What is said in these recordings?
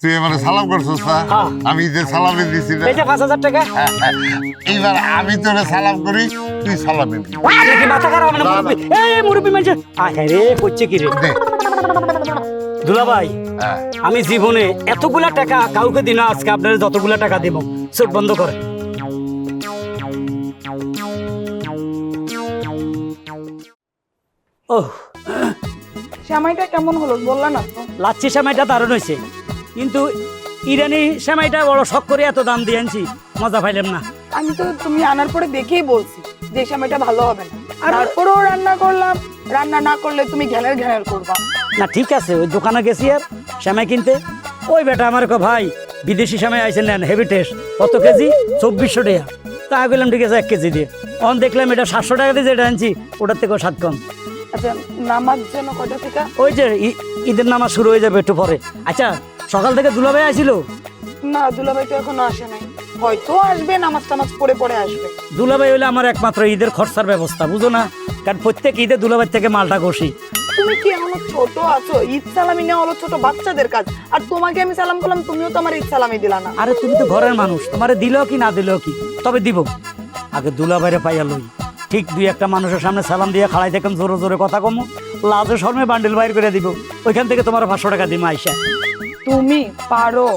তুই এবারে সালাম করছিস না হ্যাঁ। আমি যে সালামে দিছি না। যে পাঁচ হাজার টাকা। এইবার আমি তোরে সালাম করি তুই সালামে দিবি এটা কি মাথা খারাপ মানে না, মুরব্বী এই মুরব্বী হ্যাঁ করছে কি রে? দে। দুলাভাই হ্যাঁ। আমি জীবনে এতগুলা টাকা কাউকে দিন আজকে আপনার যতগুলা টাকা দেব। চোখ বন্ধ করে। ও সেমাইটা কেমন হলো? বললা না লাচ্ছি সেমাইটা দারুণ হয়েছে। কিন্তু ইরানি সেমাইটা বড় শখ করে এত দাম দিয়ে আনছি। মজা পাইলাম না। আমি তো তুমি আনার পরে দেখেই বলছি যে সেমাইটা ভালো হবে না। আর তারপরেও রান্না করলাম। রান্না না করলে তুমি ঘ্যানের ঘ্যানের করবা। না ঠিক আছে ওই দোকানে গেছি আর সেমাই কিনতে। ওই বেটা আমার কো ভাই বিদেশি সেমাই আইসেন নেন হেভি টেস্ট কত কেজি? চব্বিশশো টাকা। তা বললাম ঠিক আছে এক কেজি দিয়ে অন দেখলাম এটা সাতশো টাকা দিয়ে যেটা আনছি ওটার থেকেও সাত কম। আচ্ছা নামাজ যেন কয়টা থেকে? ওই যে ই- ঈদের নামাজ শুরু হয়ে যাবে একটু পরে। আচ্ছা সকাল থেকে দুলাভাই আসিল না দুলাভাই তো এখনও আসে নাই। হয়তো আসবে নামাজ টামাজ পড়ে পড়ে আসবে। দুলাভাই হলে আমার একমাত্র ঈদের খরচার ব্যবস্থা বুঝো না? কারণ প্রত্যেক ঈদে দুলাভাই থেকে মালটা কষি তুমি কি এখনও ছোট আছো? ঈদ সালামি নেওয়া হলো ছোট বাচ্চাদের কাজ। আর তোমাকে আমি সালাম করলাম তুমিও তো আমার ঈদ সালামি দিলা না। আরে তুমি তো ঘরের মানুষ। তোমারে দিলেও কি না দিলেও কি? তবে দিব। আগে দুলাভাইরে পাইয়া লই। ঠিক দুই একটা মানুষের সামনে সালাম দিয়ে খাড়াই দেখেন জোরে জোরে কথা কমো। লাজে শর্মে বান্ডেল বাইর করে দিব। ওইখান থেকে তোমার পাঁচশো টাকা দিম আইসা। তুমি পারো।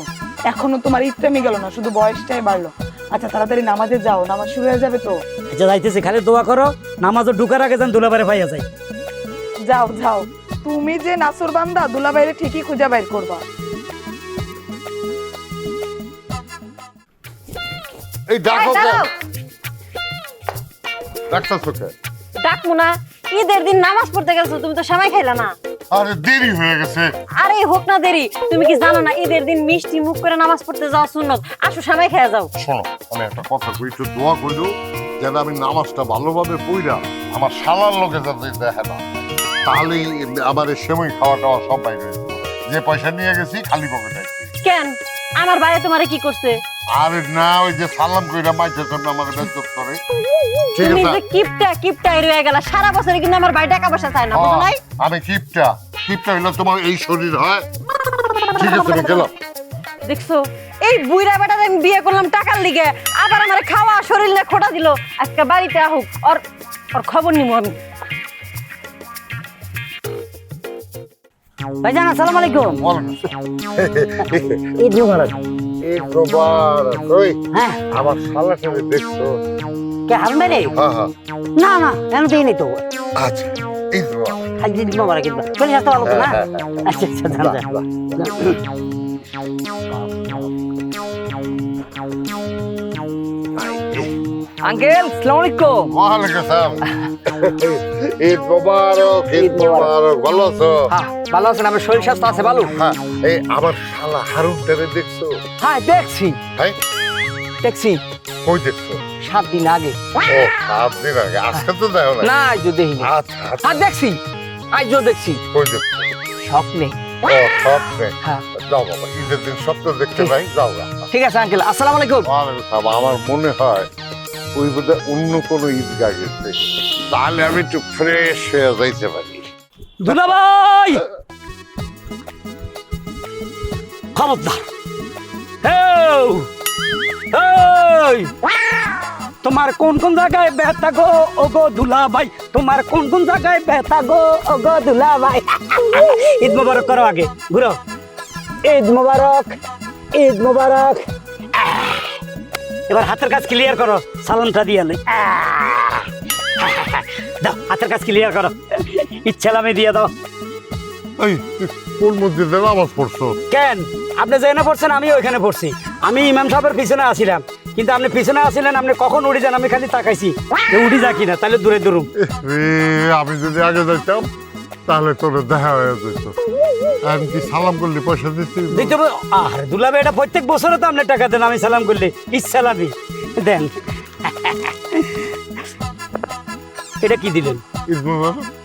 এখনও তোমার ইচ্ছামি গেল না শুধু বয়সটাই বাড়লো। আচ্ছা তাড়াতাড়ি নামাজে যাও নামাজ শুরু হয়ে যাবে তো? আচ্ছা যাইতেছি খালি দোয়া করো নামাজও ঢুকার আগে যেন দুলাভাইরে পাইয়া যায়। যাও যাও। তুমি যে নাসুর বান্দা দুলাভাইরে ঠিকই খুঁজে বাইর করবা। এই ডাকো কে। ডাক্তার চোখে ডাকবো না ঈদের দিন নামাজ পড়তে গেছো তুমি তো সময় খাইলা না। আরে দেরি হয়ে গেছে। আরে হোক না দেরি। তুমি কি জানো না ঈদের দিন মিষ্টি মুখ করে নামাজ পড়তে যাওয়া সুন্নত? আসো খেয়ে যাও। শোনো আমি একটা কথা কই একটু দোয়া যেন আমি নামাজটা ভালোভাবে পড়া আমার শালার লোকে যাতে দেখে না তাহলেই আমার খাওয়া টাওয়া সব বাইরে যে পয়সা নিয়ে গেছি খালি পকেটে। কেন? আমার ভাইয়া তোমারে কি করছে? আরে না ওই যে সালাম কইরা মাইছে জন্য আমাকে বেজ্জত করে। ঠিক তুমি আছে? যে কিপটা কিপটা রয়ে গেলা। সারা বছরে কিন্তু আমার ভাই টাকা পয়সা চায় না বুঝো নাই? হ্যাঁ, আমি কিপটা। কিপটা হইলে তোমার এই শরীর হয়? ঠিক আছে আমি গেলাম দেখছ? এই বুইরা বেটাতে আমি বিয়ে করলাম টাকার লিগে। আবার আমার খাওয়া শরীর নিয়ে খোটা দিল। আজকে বাড়িতে আহুক ওর ওর খবর নিবো আমি। ভাইজান আসসালামু আলাইকুম। ঈদ মুবারক ঈদ মোবারক ওই হ্যাঁ। আমার শালা সাথে দেখছ। কে হারুন ভাই রে? হ্যাঁ হ্যাঁ। না না কেন দিইনি তো। আচ্ছা চলে আসতে না। আঙ্কেল আলাইকুম। আসসালাম। ঈদ মোবারক ঈদ মোবারক। ভালো আছো? হ্যাঁ ভালো আছেন আমার শরীর স্বাস্থ্য আছে ভালো হ্যাঁ এই আমার শালা হারুনটারে দেখছ? হ্যাঁ দেখছি। হ্যাঁ? দেখছি। কই দেখছ? সাত দিন আগে। ও সাত দিন আগে। আজকে তো দেখো না না দেখিনি। আচ্ছা আচ্ছা। আর দেখছি। দেখছি। কই দেখছ? স্বপ্নে। ও স্বপ্নে। হ্যাঁ। যাও বাবা ঈদের দিন স্বপ্ন দেখতে যাও ঠিক আছে আঙ্কেল। আসসালামু আলাইকুম। ওয়ালাইকুম আসসালাম। আমার মনে হয় ওই বোধহয় অন্য কোনো ঈদগাহ গেছে তাহলে আমি একটু ফ্রেশ হয়ে যাইতে পারি। দুলাভাই! খবরদার। তোমার কোন কোন জায়গায় ব্যথা গো? ও গো দুলা ভাই তোমার কোন কোন জায়গায় ব্যথা গো? ও গো দুলা ভাই ঈদ মোবারক করো আগে, ঘুরো। ঈদ মোবারক ঈদ মোবারক! এবার হাতের কাজ ক্লিয়ার করো সালামটা দিয়ে দাও হাতের কাজ ক্লিয়ার করো। ইচ্ছালামে দিয়ে দাও। এই কোন মসজিদে নামাজ পড়ছো? কেন? আপনি যেখানে পড়ছেন আমি ওইখানে পড়ছি। আমি ইমাম সাহেবের পিছনে আসিলাম কিন্তু আপনি পিছনে আসিলেন আপনি কখন উঠে যান? আমি খালি তাকাইছি। উঠি যা কিনা তাহলে দূরে দূরুম আমি যদি আগে যাইতাম তাহলে তোর দেখা হয়ে যেত আমি কি সালাম করলি পয়সা দিচ্ছি? দিতে আর দুলাবে এটা প্রত্যেক বছরে তো আপনি টাকা দেন আমি সালাম করলে। ইসালামি দেন। এটা কি দিলেন?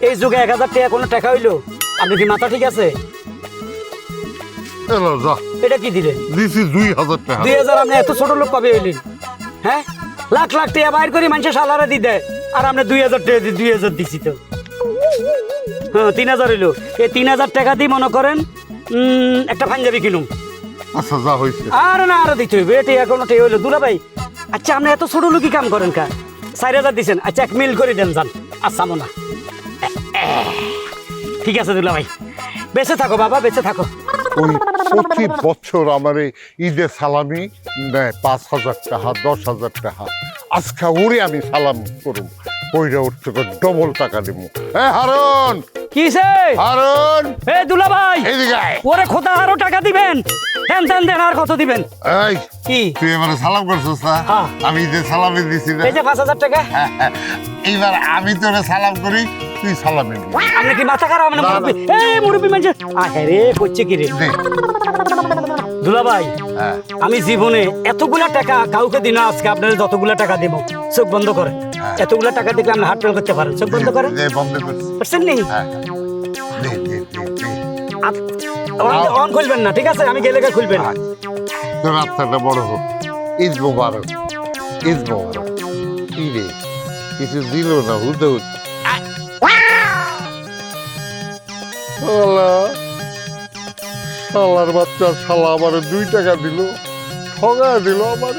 এই যুগে এক হাজার টাকা কোনো টাকা হইল? আপনি কি মাথা ঠিক আছে? এটা কি দিলেন? দিছি দুই হাজার টাকা। দুই হাজার আপনি এত ছোট লোক কবে হইলেন? হ্যাঁ? লাখ লাখ টাকা বাইর করি মানুষের সালারে দি দেয়। আর আপনি দুই হাজার টাকা দিয়ে দুই হাজার দিছি তো। হ্যাঁ তিন হাজার হইল। এই তিন হাজার টাকা দিয়ে মনে করেন একটা পাঞ্জাবি কিনুম। আচ্ছা যা হয়েছে আর না আরও দিতে হইবে। এটি এখন ওটাই হইল। দুলা ভাই আচ্ছা আপনি এত ছোট লোকই কাম করেন কা? চার হাজার দিচ্ছেন আচ্ছা এক মিল করে দেন যান। আচ্ছা মোনা। ঠিক আছে দুলা ভাই। বেঁচে থাকো বাবা বেঁচে থাকো। ওই প্রতি বছর আমার এই ঈদে সালামি নেয় পাঁচ হাজার টাকা দশ হাজার টাকা। আজকে ওরে আমি সালাম করুম। ওইটা ওর থেকে ডবল টাকা দেবো হ্যাঁ হারন! কিসে? হারন। এ দুলা ভাই এদিকে আয়। ওরে খোদা আরও টাকা দিবেন? দেন দেন দেন আর কত দিবেন? এই কি? তুই এবারে সালাম করছিস না? হ্যাঁ। আমি যে সালামে দিছি না। এই যে পাঁচ হাজার টাকা। এইবার আমি তোরে সালাম করি তুই সালামে দিবি। আপনি কি মাথা খারাপ মানে না, না। মুরব্বী? এই মুরব্বী মানে আহে রে করছে কি রে? দে দুলা ভাই হ্যাঁ আমি জীবনে এতগুলা টাকা কাউকে দিন আজকে আপনার যতগুলা টাকা দেব। চোখ বন্ধ করেন। হ্যাঁ। এতগুলা টাকা দেখলে আপনি হাট করতে পারেন। চোখ বন্ধ করেন? নি? হ্যাঁ হ্যাঁ। অন- খুলবেন না ঠিক আছে? আমি গেলে খুলবেন। তোর রাস্তাটা বড় হোক। ঈদ মোবারক। ঈদ মোবারক। কি রে? কিছু দিল না শালা শালার বাচ্চা শালা আমার দুই টাকা দিল ঠগা দিল আমার।